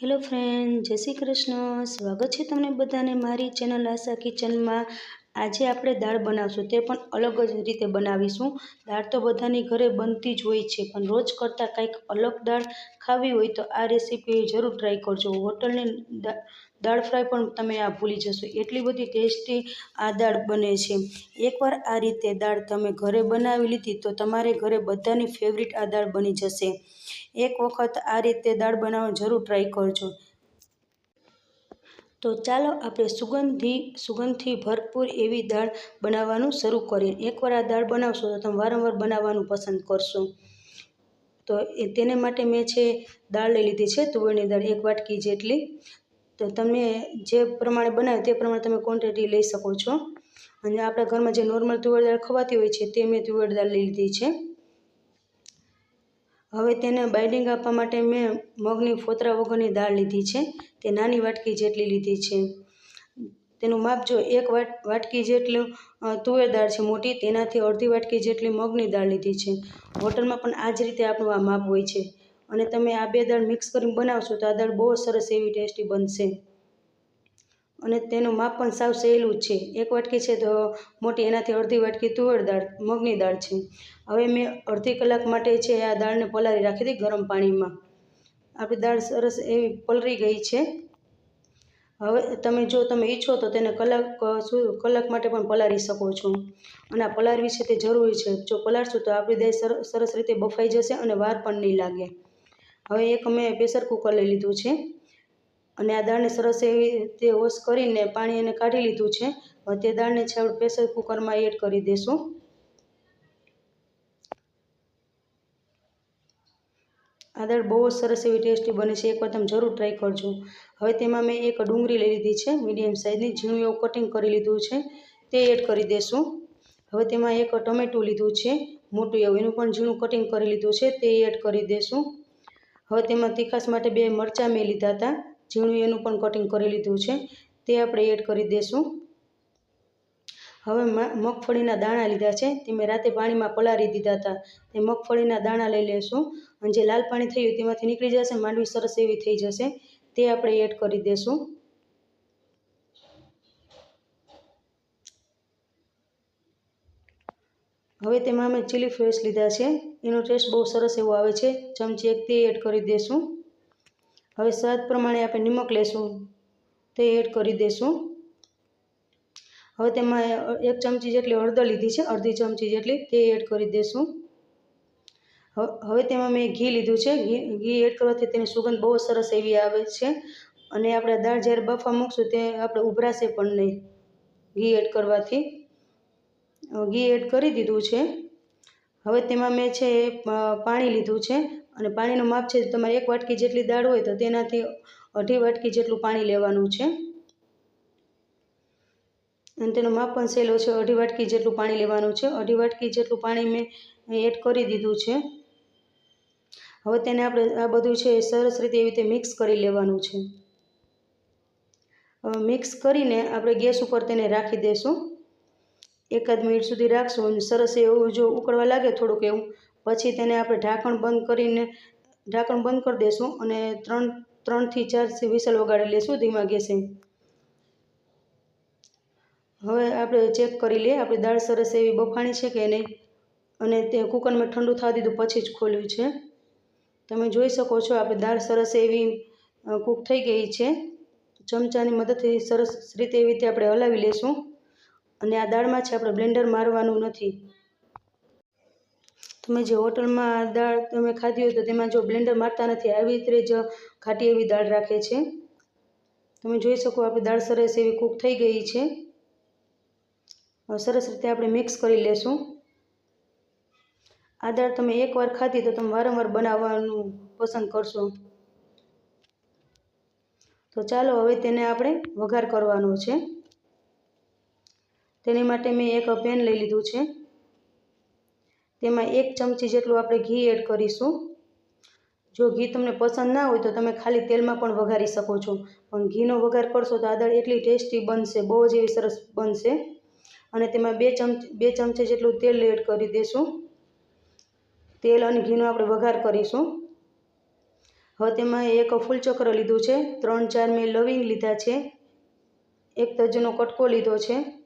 Hello friend જય શ્રી કૃષ્ણ. સ્વાગત છે તમને બધાને મારી ચેનલ આશા કિચનમાં આજે આપણે દાળ બનાવશું, તે પણ અલગ જ રીતે બનાવીશું. દાળ તો બધાની ઘરે બનતી જ હોય છે, પણ રોજ કરતાં કંઈક અલગ દાળ ખાવી હોય તો આ રેસીપી જરૂર ટ્રાય કરજો. હોટલની દાળ ફ્રાય પણ તમે આ ભૂલી જશો. એટલી બધી ટેસ્ટી આ દાળ બને છે. એકવાર આ રીતે દાળ તમે ઘરે બનાવી લીધી તો તમારે ઘરે બધાની ફેવરિટ આ દાળ બની જશે. એક વખત આ રીતે દાળ બનાવવાનું જરૂર ટ્રાય કરજો. તો ચાલો આપણે સુગંધી સુગંધથી ભરપૂર એવી દાળ બનાવવાનું શરૂ કરીએ. એકવાર આ દાળ બનાવશો તો તમે વારંવાર બનાવવાનું પસંદ કરશો. તો તેને માટે મેં છે દાળ લઈ લીધી છે, તુવેરની દાળ એક વાટકી જેટલી. તો તમે જે પ્રમાણે બનાવે તે પ્રમાણે તમે ક્વોન્ટિટી લઈ શકો છો. અને આપણા ઘરમાં જે નોર્મલ તુવેર દાળ ખવાતી હોય છે તે મેં તુવેર દાળ લઈ લીધી છે. હવે તેને બાઇન્ડિંગ આપવા માટે મેં મગની ફોતરા વગરની દાળ લીધી છે. તે નાની વાટકી જેટલી લીધી છે. તેનું માપ જો એક વાટ, વાટકી જેટલું તુવેર દાળ છે મોટી, તેનાથી અડધી વાટકી જેટલી મગની દાળ લીધી છે. હોટલમાં પણ આ જ રીતે આપણું આ માપ હોય છે. અને તમે આ બે દાળ મિક્સ કરીને બનાવશો તો આ દાળ બહુ સરસ એવી ટેસ્ટી બનશે. અને તેનું માપ પણ સાવ સહેલું જ છે. એક વાટકી છે તો મોટી એનાથી અડધી વાટકી તુવેર દાળ, મગની દાળ છે. હવે મેં અડધી કલાક માટે છે આ દાળને પલાળી રાખી હતી ગરમ પાણીમાં. આપણી દાળ સરસ એવી પલળી ગઈ છે. હવે તમે જો તમે ઈચ્છો તો તેને કલાક શું કલાક માટે પણ પલાળી શકો છો. અને આ પલાળવી છે તે જરૂરી છે. જો પલાળશું તો આપણી દાળ સરસ રીતે બફાઈ જશે અને વાર પણ નહીં લાગે. હવે એક મેં પ્રેશર કુકર લઈ લીધું છે. અને આ દાળને સરસ એવી રીતે વોશ કરીને પાણી એને કાઢી લીધું છે. હવે તે દાળને છે પ્રેશર કુકરમાં એડ કરી દઈશું આ દાળ બહુ જ સરસ એવી ટેસ્ટી બને છે. એકવાર તમે જરૂર ટ્રાય કરજો. હવે તેમાં મેં એક ડુંગળી લઈ લીધી છે. મીડિયમ સાઇઝની ઝીણું એવું કટિંગ કરી લીધું છે. તે એડ કરી દઈશું હવે તેમાં એક ટમેટું લીધું છે. મોટું એવું, એનું પણ ઝીણું કટિંગ કરી લીધું છે. તે એડ કરી દઈશું હવે તેમાં તીખાસ માટે બે મરચાં મેં લીધા હતા. ઝીણું એનું પણ કટિંગ કરી લીધું છે. તે આપણે એડ કરી દઈશું હવે મગફળીના દાણા લીધા છે. તે મેં રાતે પાણીમાં પલાળી દીધા હતા. તે મગફળીના દાણા લઈ લઈશું અને જે લાલ પાણી થયું તેમાંથી નીકળી જશે, માંડવી સરસ એવી થઈ જશે. તે આપણે એડ કરી દઈશું હવે તેમાં અમે ચીલી ફ્લેક્સ લીધા છે. એનો ટેસ્ટ બહુ સરસ એવો આવે છે. ચમચી એક તે એડ કરી દઈશું હવે સ્વાદ પ્રમાણે આપણે નિમક લેશું, તે એડ કરી દઈશું હવે તેમાં એક ચમચી જેટલી હળદર લીધી છે, અડધી ચમચી જેટલી તે એડ કરી દઈશું હવે તેમાં મેં ઘી લીધું છે, ઘી ઘી એડ કરવાથી તેની સુગંધ બહુ સરસ એવી આવે છે. અને આપણે દાળ જ્યારે બફા મૂકશું તે આપણે ઉભરાશે પણ નહીં, ઘી એડ કરવાથી. ઘી એડ કરી દીધું છે. હવે તેમાં મેં છે પાણી લીધું છે અને પાણીનું માપ છે તમારે એક વાટકી જેટલી દાળ હોય તો તેનાથી અઢી વાટકી જેટલું પાણી લેવાનું છે. અને તેનો માપ પણ સહેલો છે, અઢી વાટકી જેટલું પાણી લેવાનું છે. અઢી વાટકી જેટલું પાણી મેં એડ કરી દીધું છે. હવે તેને આપણે આ બધું છે સરસ રીતે એવી રીતે મિક્સ કરી લેવાનું છે. મિક્સ કરીને આપણે ગેસ ઉપર તેને રાખી દઈશું એકાદ મિનિટ સુધી રાખશું અને સરસ એવું જો ઉકળવા લાગે થોડુંક એવું, પછી તેને આપણે ઢાંકણ બંધ કરીને, ઢાંકણ બંધ કરી દઈશું અને ત્રણ, ત્રણથી ચાર વિસલ વગાડી લઈશું ધીમા ગેસે. હવે આપણે ચેક કરી લઈએ, આપણી દાળ સરસ એવી બફાણી છે કે નહીં, અને તે કુકરમાં ઠંડુ થવા દીધું પછી જ ખોલ્યું છે. તમે જોઈ શકો છો આપણે દાળ સરસ એવી કૂક થઈ ગઈ છે. ચમચાની મદદથી સરસ રીતે એવી રીતે આપણે હલાવી લઈશું અને આ દાળમાં છે આપણે બ્લેન્ડર મારવાનું નથી. તમે જે હોટલમાં દાળ તમે ખાધી હોય તો તેમાં જો બ્લેન્ડર મારતા નથી, આવી રીતે જ ખાટી એવી દાળ રાખે છે. તમે જોઈ શકો આપણી દાળ સરસ એવી કૂક થઈ ગઈ છે. સરસ રીતે આપણે મિક્સ કરી લેશું. આ દાળ તમે એકવાર ખાધી તો તમે વારંવાર બનાવવાનું પસંદ કરશો. તો ચાલો હવે તેને આપણે વઘાર કરવાનો છે. તેની માટે મેં એક પેન લઈ લીધું છે. તેમાં એક ચમચી જેટલું આપણે ઘી એડ કરીશું. જો ઘી તમને પસંદ ના હોય તો તમે ખાલી તેલમાં પણ વઘારી શકો છો. પણ ઘીનો વઘાર કરશો તો આદળ એટલી ટેસ્ટી બનશે, બહુ જ એવી સરસ બનશે. અને તેમાં બે ચમચ, બે ચમચી જેટલું તેલ એડ કરી દઈશું તેલ અને ઘીનો આપણે વઘાર કરીશું. હવે તેમાં એક ફૂલચક્ર લીધું છે. ત્રણ ચાર મેં લવિંગ લીધા છે. એક તજનો કટકો લીધો છે.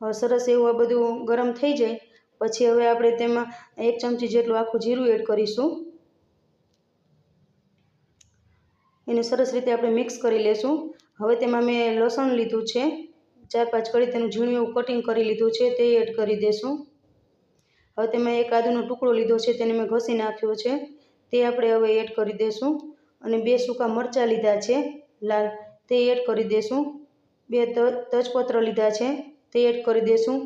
સરસ એવું આ બધું ગરમ થઈ જાય. પછી હવે આપણે તેમાં એક ચમચી જેટલું આખું જીરું એડ કરીશું. એને સરસ રીતે આપણે મિક્સ કરી લેશું. હવે તેમાં મેં લસણ લીધું છે. ચાર પાંચ કળી તેનું ઝીણું એવું કટિંગ કરી લીધું છે તે એડ કરી દેશું. હવે તેમાં એક આદુનો ટુકડો લીધો છે તેને મેં ઘસી નાખ્યો છે. તે આપણે હવે એડ કરી દેશું. અને બે સૂકા મરચાં લીધા છે, લાલ. તે એડ કરી દેશું. બે તજપત્ર લીધા છે. તે એડ કરી દેશું.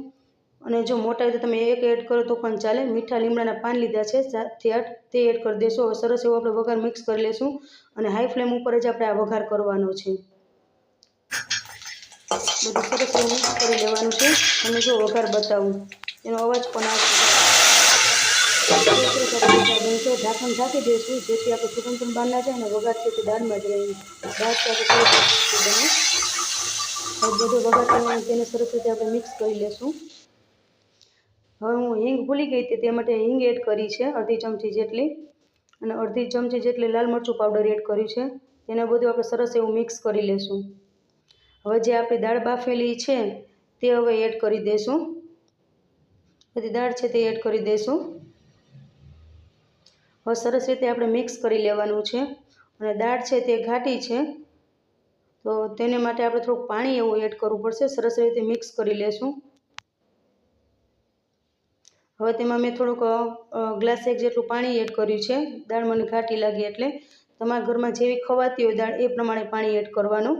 અને જો મોટા રીતે તમે એક એડ કરો તો પણ ચાલે. મીઠા લીમડાના પાન લીધા છે, સાતથી આઠ. તે એડ કરી દેશું. હવે સરસ એવો આપણે વઘાર મિક્સ કરી લેશું. અને હાઈ ફ્લેમ ઉપર જ આપણે આ વઘાર કરવાનો છે. બધું સરસ એવું મિક્સ કરી લેવાનું છે. અને જો વઘાર બતાવું. એનો અવાજ પણ આવશે. ઢાંકણ ઢાંકી દઈશું જેથી આપણે સુગંધ બહાર ના જાય અને વઘાર છે તે દાળમાં જ રહી. દાળ બને. બધો વઘાર તેને સરસ રીતે આપણે મિક્સ કરી લેશું. હવે હું હિંગ ભૂલી ગઈ હતી, તે માટે હિંગ એડ કરી છે, અડધી ચમચી જેટલી. અને અડધી ચમચી જેટલી લાલ મરચું પાવડર એડ કર્યું છે. તેને બધું આપણે સરસ એવું મિક્સ કરી લેશું. હવે જે આપણી દાળ બાફેલી છે, તે હવે એડ કરી દઈશું બધી દાળ છે તે એડ કરી દઈશું હવે સરસ રીતે આપણે મિક્સ કરી લેવાનું છે. અને દાળ છે તે ઘાટી છે. તો તેને માટે આપણે થોડુંક પાણી એવું એડ કરવું પડશે. સરસ રીતે મિક્સ કરી લેશું. હવે તેમાં મેં થોડુંક ગ્લાસ એક જેટલું પાણી એડ કર્યું છે. દાળ મને ઘાટી લાગી એટલે તમારા ઘરમાં જેવી ખવાતી હોય દાળ એ પ્રમાણે પાણી એડ કરવાનું.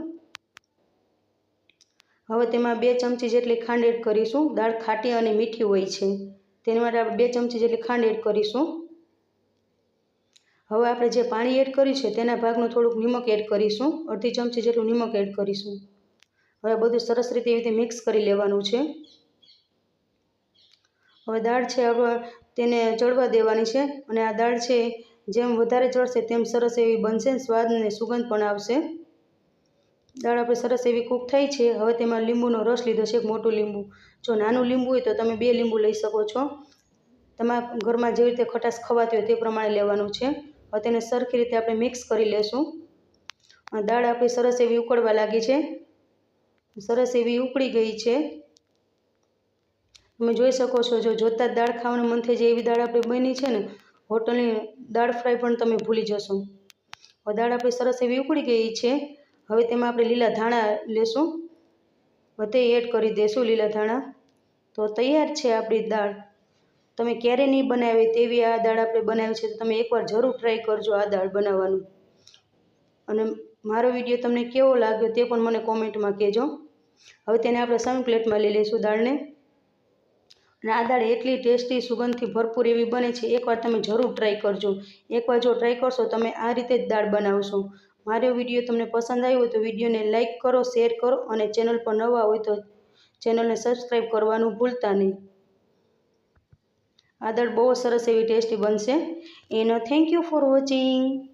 હવે તેમાં બે ચમચી જેટલી ખાંડ એડ કરીશું. દાળ ખાટી અને મીઠી હોય છે. તેના માટે આપણે બે ચમચી જેટલી ખાંડ એડ કરીશું. હવે આપણે જે પાણી એડ કર્યું છે તેના ભાગનું થોડુંક નિમક એડ કરીશું. અડધી ચમચી જેટલું નિમક એડ કરીશું. હવે બધું સરસ રીતે એવી રીતે મિક્સ કરી લેવાનું છે. હવે દાળ છે હવે તેને ચડવા દેવાની છે અને આ દાળ છે જેમ વધારે ચડશે તેમ સરસ એવી બનશે સ્વાદ અને સુગંધ પણ આવશે. દાળ આપણે સરસ એવી કૂક થઈ છે. હવે તેમાં લીંબુનો રસ લીધો છે, એક મોટું લીંબુ. જો નાનું લીંબુ હોય તો તમે બે લીંબુ લઈ શકો છો. તમારા ઘરમાં જેવી રીતે ખટાશ ખવાતી હોય તે પ્રમાણે લેવાનું છે. હવે તેને સરખી રીતે આપણે મિક્સ કરી લેશું. દાળ આપણી સરસ એવી ઉકળવા લાગી છે. સરસ એવી ઉકળી ગઈ છે. તમે જોઈ શકો છો, જો જોતાં જ દાળ ખાવાનું મન થઈ જાય એવી દાળ આપણી બની છે ને, હોટલની દાળ ફ્રાય પણ તમે ભૂલી જશો. હવે દાળ આપણી સરસ એવી ઉકળી ગઈ છે. હવે તેમાં આપણે લીલા ધાણા લેશું. બધે એડ કરી દઈશું લીલા ધાણા. તો તૈયાર છે આપણી દાળ. તમે ક્યારે નહીં બનાવી તેવી આ દાળ આપણે બનાવી છે તો તમે એકવાર જરૂર ટ્રાય કરજો આ દાળ બનાવવાનું. અને મારો વીડિયો તમને કેવો લાગ્યો તે પણ મને કોમેન્ટમાં કહેજો. હવે તેને આપણે સમી પ્લેટમાં લઈ લઈશું દાળને. અને આ દાળ એટલી ટેસ્ટી સુગંધથી ભરપૂર એવી બને છે, એકવાર તમે જરૂર ટ્રાય કરજો. એકવાર જો ટ્રાય કરશો તમે આ રીતે જ દાળ બનાવશો. મારો વીડિયો તમને પસંદ આવ્યો હોય તો વિડીયોને લાઇક કરો શેર કરો અને ચેનલ પર નવા હોય તો ચેનલને સબસ્ક્રાઈબ કરવાનું ભૂલતા નહીં. આ દાળ બહુ સરસ એવી ટેસ્ટી બનશે. એનો થેન્ક યુ ફોર વોચિંગ